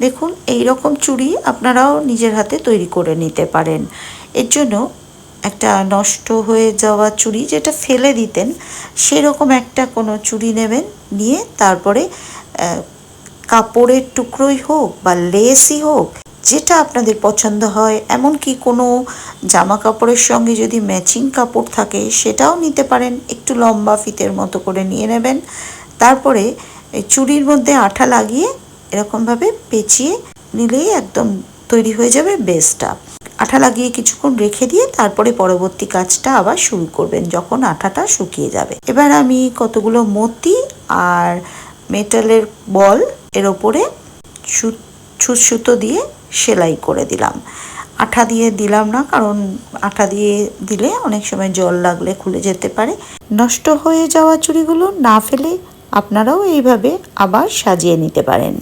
দেখুন এই রকম চুড়ি আপনারাও নিজের হাতে তৈরি করে নিতে পারেন। এর জন্য একটা নষ্ট হয়ে যাওয়া চুড়ি যেটা ফেলে দিতেন, সেরকম একটা কোনো চুড়ি নেবেন, নিয়ে তারপরে কাপড়ের টুকরোই হোক বা লেসই হোক, যেটা আপনাদের পছন্দ হয়, এমনকি কোনো জামা কাপড়ের সঙ্গে যদি ম্যাচিং কাপড় থাকে, সেটাও নিতে পারেন, একটু লম্বা ফিতের মতো করে নিয়ে নেবেন। তারপরে চুড়ির মধ্যে আঠা লাগিয়ে এরকমভাবে পেঁচিয়ে নিলেই একদম তৈরি হয়ে যাবে বেসটা। আঠা লাগিয়ে কিছুক্ষণ রেখে দিয়ে তারপরে পরবর্তী কাজটা আবার শুরু করবেন যখন আঠাটা শুকিয়ে যাবে। এবার আমি কতগুলো মতি আর মেটালের বল এর ওপরে ছুঁচ সুতো দিয়ে সেলাই করে দিলাম। আঠা দিয়ে দিলাম না, কারণ আঠা দিয়ে দিলে অনেক সময় জল লাগলে খুলে যেতে পারে। নষ্ট হয়ে যাওয়া চুড়িগুলো না ফেলে আপনারাও এইভাবে আবার সাজিয়ে নিতে পারেন।